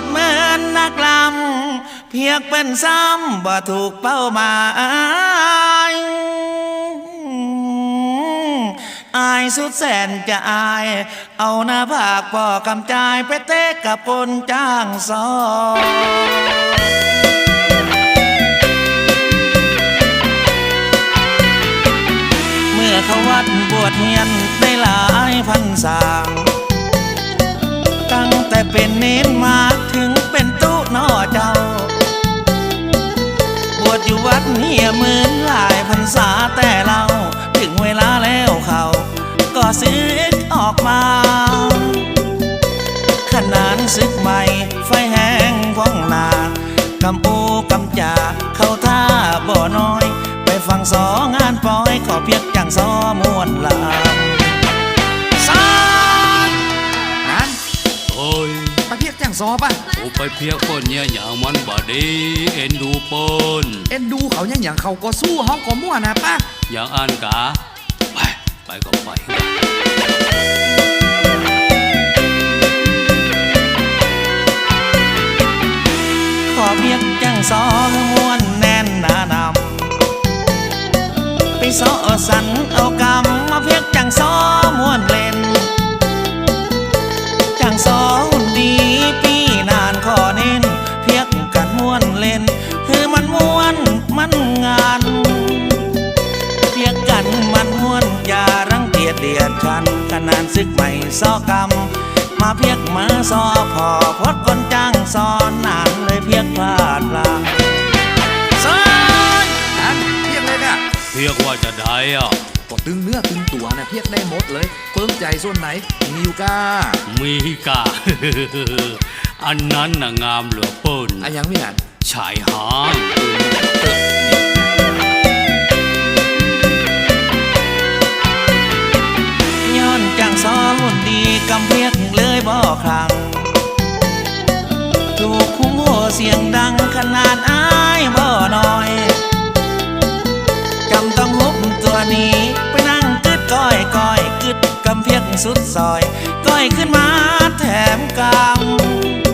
ดเหมือนนักลำเพียกเป็นซ้ำบ่ถูกเป้าหมายอายสุดแสนจะอาย เอาหน้าผากปอกำจายไปเตะกับคนจ้างซอยเมื่อเขาวัดบวชเฮียนได้ แต่เป็นเน้นมาถึงเป็นตู้นอเจ้า บวชอยู่วัดเฮียหมื่นหลายพรรษาแต่เราถึงเวลาแล้วเขา ก็ซึกออกมาขนานศึกใหม่ไฟแห้งฟ้องนากำปูกำจาเข้าท่าบ่อน้อย ไปฟังสองานปอยขอเพียกจังซอมวนลา โอ้ยตะเพียกแจ้งซอป่ะกูไปเพียกเปิ้นเนี่ยอย่างมันบ่ดีเอ็นดูเปิ้นเอ็นดูเขายังอย่างเขาก็สู้เขาก็มั่วนะป้าอย่างอ่านกะไปไปก็ไปขอเพียกจังซอมวนแน่นหนานำไปซอสันเอากำมาเพียกจังซอมวนเล่ นจังซอหุ่นดีปีนานขอเน้น เพียกกันม่วนเล่น คือมันม่วนมันงาน เพียกกันมันม่วนอย่ารังเกียจเดียดฉันขนานซึกใหม่ซอกรรมมาเพียกมาซอพอพดคนจ้างสอนนานเลยเพียกพลาดพลางซอยนั้นเพียกเลยค่ะเพียกว่าจะได้อะ ก็ตึงเนื้อตึงตัวนะเพียกได้หมดเลยเปิ้งใจส่วนไหนมีอยู่ก้า มีกะ อันนั้นน่ะงามเหลือเปิ้นอะยังไม่นานชายหางเออย้อนจังซอหุ่นดีกำเพียกเลยบ่ครั้งถูกคุ้มโหเสียงดังขนาดอายบ่น้อยจำ ตัวนี้ ไปนั่งกึดก้อยก้อยกึดกำเพียกสุดซอย ก้อยขึ้นมาแถมก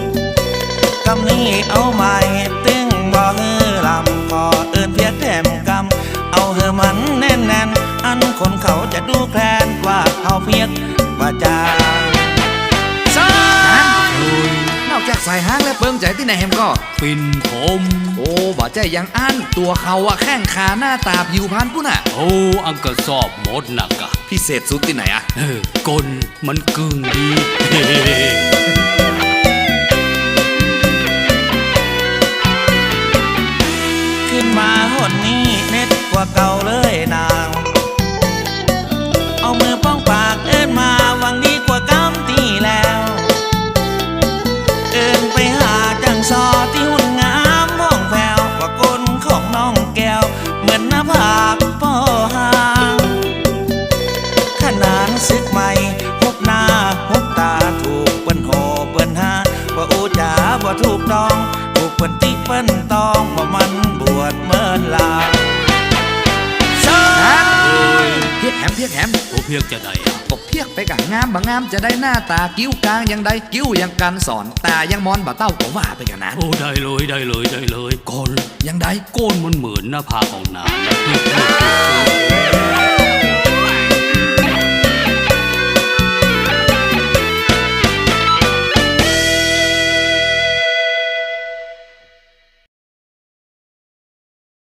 ำกำนี้เอาใหม่ตึงบ่เฮือลำพอเอินเพียกแถมกำเอาเฮอมันแน่นแน่นอันคนเขาจะดูแคลนว่าเอาเพียกว่าจา นอกจากสายห้างและเปิ้งใจที่ไหนแฮมก็ ปินผม โอ้บ่ใจยังอันตัวเขาอะแข้งขาหน้าตาผิวพรรณปุ้นอะโอ้อังก็สอบหมดหนักอะพิเศษสุดที่ไหนอะเออกลมันกึ่งดีขึ้นมาหนนี้เน็ตกว่าเก่าเลยนางเอา เพียกจะได้อะก็เพียกไปกะงามบางงามจะได้หน้าตากิ้วกลางยังได้กิ้วยังกันสอนตายังมอนบ่เต้าก็ว่าไปกันนะโอ้ได้เลยได้เลยได้เลยกลยังได้โก้นมันเหมือนหน้าผากของนาง